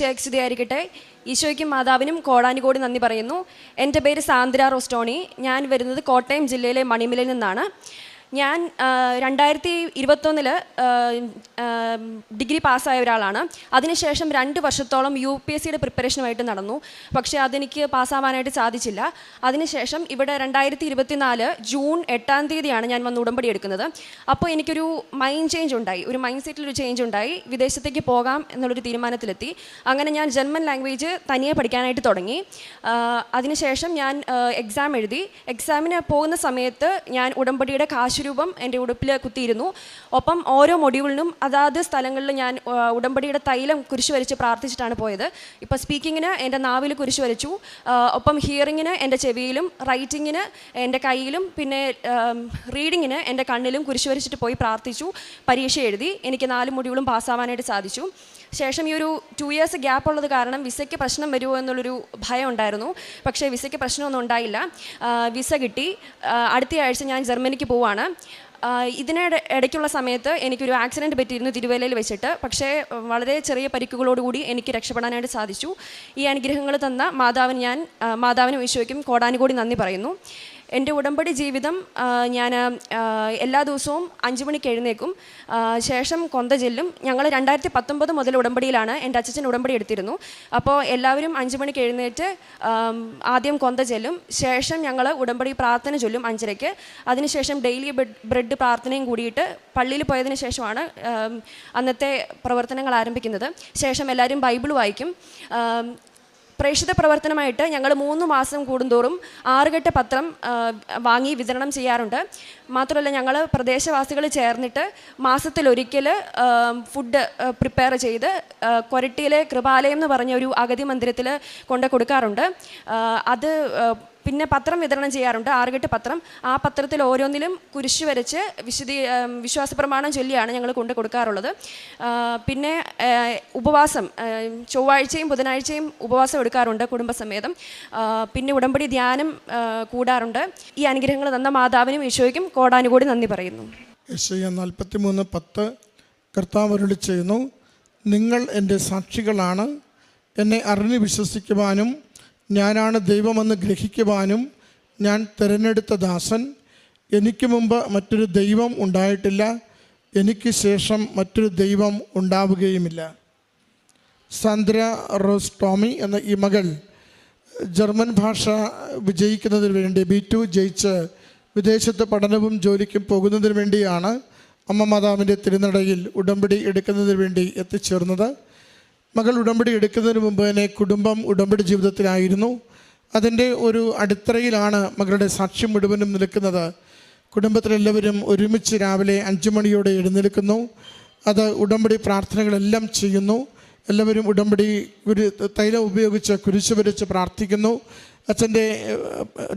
ശേഖസ്തുതിയായിരിക്കട്ടെ ഈശോയ്ക്കും മാതാവിനും കോടാനുകോടി നന്ദി പറയുന്നു. എന്റെ പേര് സാന്ദ്ര റോസ്റ്റോണി. ഞാൻ വരുന്നത് കോട്ടയം ജില്ലയിലെ മണിമലയിൽ നിന്നാണ്. ഞാൻ രണ്ടായിരത്തി ഇരുപത്തൊന്നിൽ ഡിഗ്രി പാസ്സായ ഒരാളാണ്. അതിനുശേഷം രണ്ട് വർഷത്തോളം യു പി എസ് സിയുടെ പ്രിപ്പറേഷനുമായിട്ട് നടന്നു. പക്ഷേ അതെനിക്ക് പാസ്സാവാനായിട്ട് സാധിച്ചില്ല. അതിനുശേഷം ഇവിടെ രണ്ടായിരത്തി ഇരുപത്തിനാല് ജൂൺ എട്ടാം തീയതിയാണ് ഞാൻ വന്ന് ഉടമ്പടി എടുക്കുന്നത്. അപ്പോൾ എനിക്കൊരു മൈൻഡ് ചേഞ്ച് ഉണ്ടായി. ഒരു മൈൻഡ് സെറ്റിലൊരു ചേഞ്ച് ഉണ്ടായി. വിദേശത്തേക്ക് പോകാം എന്നുള്ളൊരു തീരുമാനത്തിലെത്തി. അങ്ങനെ ഞാൻ ജർമ്മൻ ലാംഗ്വേജ് തനിയെ പഠിക്കാനായിട്ട് തുടങ്ങി. അതിനുശേഷം ഞാൻ എക്സാം എഴുതി. എക്സാമിന് പോകുന്ന സമയത്ത് ഞാൻ ഉടമ്പടിയുടെ കാശുരൂപം എന്റെ ഉടുപ്പിൽ കുത്തിയിരുന്നു. ഒപ്പം ഓരോ മൊഡ്യൂളിനും അതാത് സ്ഥലങ്ങളിൽ ഞാൻ ഉടമ്പടിയുടെ തൈലം കുരിശ് വരച്ച് പ്രാർത്ഥിച്ചിട്ടാണ് പോയത്. ഇപ്പോൾ സ്പീക്കിങ്ങിന് എന്റെ നാവിൽ കുരിശ് വരച്ചു. ഒപ്പം ഹിയറിങ്ങിന് എന്റെ ചെവിയിലും റൈറ്റിങ്ങിന് എന്റെ കയ്യിലും പിന്നെ റീഡിങ്ങിന് എന്റെ കണ്ണിലും കുരിശ് വരച്ചിട്ട് പോയി പ്രാർത്ഥിച്ചു പരീക്ഷ എഴുതി. എനിക്ക് നാല് മൊഡ്യൂളും പാസ്സാവാനായിട്ട് സാധിച്ചു. ശേഷം ഈ ഒരു ടു ഇയേഴ്സ് ഗ്യാപ്പ് ഉള്ളത് കാരണം വിസയ്ക്ക് പ്രശ്നം വരുമോ എന്നുള്ളൊരു ഭയം ഉണ്ടായിരുന്നു. പക്ഷേ വിസയ്ക്ക് പ്രശ്നമൊന്നും ഉണ്ടായില്ല. വിസ കിട്ടി. അടുത്ത ആഴ്ച ഞാൻ ജർമ്മനിക്ക് പോവാണ്. ആ, ഇതിനിടെ ഇടയ്ക്കുള്ള സമയത്ത് എനിക്കൊരു ആക്സിഡന്റ് പറ്റിയിരുന്നു തിരുവല്ലയിൽ വെച്ചിട്ട്. പക്ഷേ വളരെ ചെറിയ പരിക്കുകളോടുകൂടി എനിക്ക് രക്ഷപ്പെടാനായിട്ട് സാധിച്ചു. ഈ അനുഗ്രഹങ്ങൾ തന്ന മാതാവിന് ഞാൻ മാതാവിനും ഈശോയ്ക്കും കോടാനുകൂടി നന്ദി പറയുന്നു. എന്റെ ഉടമ്പടി ജീവിതം ഞാൻ എല്ലാ ദിവസവും അഞ്ച് മണിക്ക് എഴുന്നേക്കും ശേഷം കൊന്ത ചെല്ലും. ഞങ്ങൾ രണ്ടായിരത്തി പത്തൊമ്പത് മുതൽ ഉടമ്പടിയിലാണ് എന്റെ അച്ഛൻ ഉടമ്പടി എടുത്തിരുന്നു. അപ്പോൾ എല്ലാവരും അഞ്ച് മണിക്ക് എഴുന്നേറ്റ് ആദ്യം കൊന്ത ചെല്ലും. ശേഷം ഞങ്ങൾ ഉടമ്പടി പ്രാർത്ഥന ചൊല്ലും അഞ്ചരയ്ക്ക്. അതിനുശേഷം ഡെയിലി ബ്രെഡ് പ്രാർത്ഥനയും കൂടിയിട്ട് പള്ളിയിൽ പോയതിന് ശേഷമാണ് അന്നത്തെ പ്രവർത്തനങ്ങൾ ആരംഭിക്കുന്നത്. ശേഷം എല്ലാവരും ബൈബിൾ വായിക്കും. പ്രേക്ഷിത പ്രവർത്തനമായിട്ട് ഞങ്ങൾ മൂന്ന് മാസം കൂടുന്തോറും ആറുകെട്ട് പത്രം വാങ്ങി വിതരണം ചെയ്യാറുണ്ട്. മാത്രമല്ല ഞങ്ങൾ പ്രദേശവാസികൾ ചേർന്നിട്ട് മാസത്തിലൊരിക്കൽ ഫുഡ് പ്രിപ്പയർ ചെയ്ത് കൊരട്ടിയിലെ കൃപാലയം എന്ന് പറഞ്ഞ ഒരു അഗതി മന്ദിരത്തിൽ കൊണ്ട് കൊടുക്കാറുണ്ട്. അത് പിന്നെ പത്രം വിതരണം ചെയ്യാറുണ്ട്. ആറുകെട്ട് പത്രം. ആ പത്രത്തിൽ ഓരോന്നിലും കുരിശ് വരച്ച് വിശദീ വിശ്വാസ പ്രമാണം ചൊല്ലിയാണ് ഞങ്ങൾ കൊണ്ട് കൊടുക്കാറുള്ളത്. പിന്നെ ഉപവാസം ചൊവ്വാഴ്ചയും ബുധനാഴ്ചയും ഉപവാസം എടുക്കാറുണ്ട് കുടുംബസമേതം. പിന്നെ ഉടമ്പടി ധ്യാനം കൂടാറുണ്ട്. ഈ അനുഗ്രഹങ്ങൾ തന്ന മാതാവിനും ഈശോയ്ക്കും കോടാനുകൂടി നന്ദി പറയുന്നു. യശയ നാൽപ്പത്തി മൂന്ന് പത്ത്. കർത്താവ് ചെയ്യുന്നു നിങ്ങൾ എന്റെ സാക്ഷികളാണ്. എന്നെ അറിഞ്ഞ് വിശ്വസിക്കുവാനും ഞാനാണ് ദൈവമെന്ന് ഗ്രഹിക്കുവാനും ഞാൻ തിരഞ്ഞെടുത്ത ദാസൻ. എനിക്ക് മുമ്പ് മറ്റൊരു ദൈവം ഉണ്ടായിട്ടില്ല. എനിക്ക് ശേഷം മറ്റൊരു ദൈവം ഉണ്ടാവുകയുമില്ല. സാന്ദ്ര റോസ് ടോമി എന്ന ഈ മകൾ ജർമ്മൻ ഭാഷ വിജയിക്കുന്നതിന് വേണ്ടി ബി ടു ജയിച്ച് വിദേശത്ത് പഠനവും ജോലിക്കും പോകുന്നതിന് വേണ്ടിയാണ് അമ്മ മാതാവിന്റെ തിരുനടയിൽ ഉടമ്പടി എടുക്കുന്നതിന് വേണ്ടി എത്തിച്ചേർന്നത്. മകൾ ഉടമ്പടി എടുക്കുന്നതിന് മുമ്പ് തന്നെ കുടുംബം ഉടമ്പടി ജീവിതത്തിലായിരുന്നു. അതിന്റെ ഒരു അടിത്തറയിലാണ് മകളുടെ സാക്ഷ്യം മുഴുവനും നിൽക്കുന്നത്. കുടുംബത്തിലെല്ലാവരും ഒരുമിച്ച് രാവിലെ അഞ്ചു മണിയോടെ എഴുന്നേൽക്കുന്നു. അത് ഉടമ്പടി പ്രാർത്ഥനകളെല്ലാം ചെയ്യുന്നു. എല്ലാവരും ഉടമ്പടി കുരു തൈലം ഉപയോഗിച്ച് കുരിശ് വരച്ച് പ്രാർത്ഥിക്കുന്നു. അച്ഛന്റെ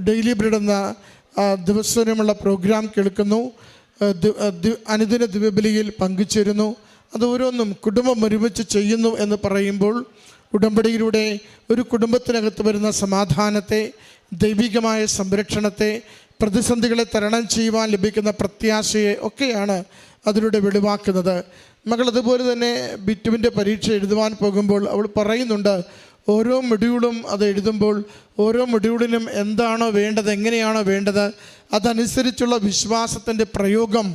ഡെയിലി ബ്രെഡ് എന്ന ദിവസമുള്ള പ്രോഗ്രാം കേൾക്കുന്നു. അനുദിന ദിവബലിയിൽ പങ്കുചേരുന്നു. അത് ഓരോന്നും കുടുംബം ഒരുമിച്ച് ചെയ്യുന്നു എന്ന് പറയുമ്പോൾ ഉടമ്പടിയിലൂടെ ഒരു കുടുംബത്തിനകത്ത് വരുന്ന സമാധാനത്തെ ദൈവികമായ സംരക്ഷണത്തെ പ്രതിസന്ധികളെ തരണം ചെയ്യുവാൻ ലഭിക്കുന്ന പ്രത്യാശയെ ഒക്കെയാണ് അതിലൂടെ വെളിവാക്കുന്നത്. മകൾ അതുപോലെ തന്നെ ബിറ്റുവിന്റെ പരീക്ഷ എഴുതുവാൻ പോകുമ്പോൾ അവൾ പറയുന്നുണ്ട് ഓരോ മൊഡ്യൂളും അത് എഴുതുമ്പോൾ ഓരോ മൊഡ്യൂളിനും എന്താണോ വേണ്ടത് എങ്ങനെയാണോ വേണ്ടത് അതനുസരിച്ചുള്ള വിശ്വാസത്തിന്റെ പ്രയോഗം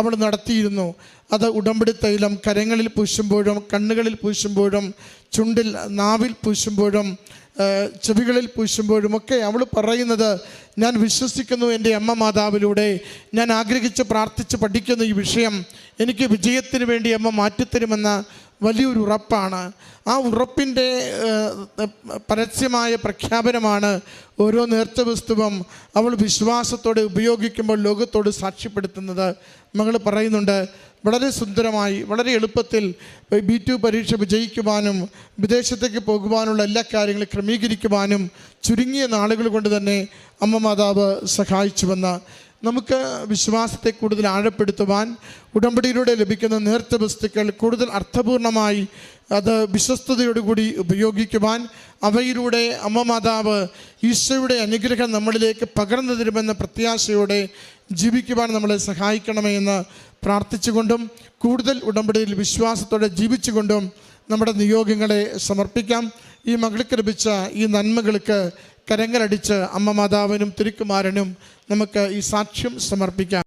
അവൾ നടത്തിയിരുന്നു. അത് ഉടമ്പടി തൈലം കരങ്ങളിൽ പൂശുമ്പോഴും കണ്ണുകളിൽ പൂശുമ്പോഴും ചുണ്ടിൽ നാവിൽ പൂശുമ്പോഴും ചെവികളിൽ പൂശുമ്പോഴുമൊക്കെ അവൾ പറയുന്നത് ഞാൻ വിശ്വസിക്കുന്നു എന്റെ അമ്മ മാതാവിലൂടെ. ഞാൻ ആഗ്രഹിച്ച് പ്രാർത്ഥിച്ച് പഠിക്കുന്ന ഈ വിഷയം എനിക്ക് വിജയത്തിന് വേണ്ടി അമ്മ മാറ്റിത്തരുമെന്ന വലിയൊരു ഉറപ്പാണ്. ആ ഉറപ്പിന്റെ പരസ്യമായ പ്രഖ്യാപനമാണ് ഓരോ നേർച്ച വസ്തുവും അവൾ വിശ്വാസത്തോടെ ഉപയോഗിക്കുമ്പോൾ ലോകത്തോട് സാക്ഷ്യപ്പെടുത്തുന്നത്. മകൾ പറയുന്നുണ്ട് വളരെ സുന്ദരമായി വളരെ എളുപ്പത്തിൽ ബി ടു പരീക്ഷ വിജയിക്കുവാനും വിദേശത്തേക്ക് പോകുവാനുള്ള എല്ലാ കാര്യങ്ങളും ക്രമീകരിക്കുവാനും ചുരുങ്ങിയ നാളുകൾ കൊണ്ട് തന്നെ അമ്മ മാതാവ് സഹായിച്ചുവെന്ന് നമുക്ക് വിശ്വാസത്തെ കൂടുതൽ ആഴപ്പെടുത്തുവാൻ ഉടമ്പടിയിലൂടെ ലഭിക്കുന്ന നേർത്ത വസ്തുക്കൾ കൂടുതൽ അർത്ഥപൂർണമായി അത് വിശ്വസ്തയോടുകൂടി ഉപയോഗിക്കുവാൻ അവയിലൂടെ അമ്മ മാതാവ് ഈശോയുടെ അനുഗ്രഹം നമ്മളിലേക്ക് പകർന്നു തരുമെന്ന പ്രത്യാശയോടെ ജീവിക്കുവാൻ നമ്മളെ സഹായിക്കണമേ എന്ന് പ്രാർത്ഥിച്ചുകൊണ്ടും കൂടുതൽ ഉടമ്പടിയിൽ വിശ്വാസത്തോടെ ജീവിച്ചുകൊണ്ടും നമ്മുടെ നിയോഗങ്ങളെ സമർപ്പിക്കാം. ഈ മകൾക്ക് ലഭിച്ച ഈ നന്മകൾക്ക് കരങ്ങളടിച്ച് അമ്മ മാതാവിനും തിരുക്കുമാരനും നമുക്ക് ഈ സാക്ഷ്യം സമർപ്പിക്കാം.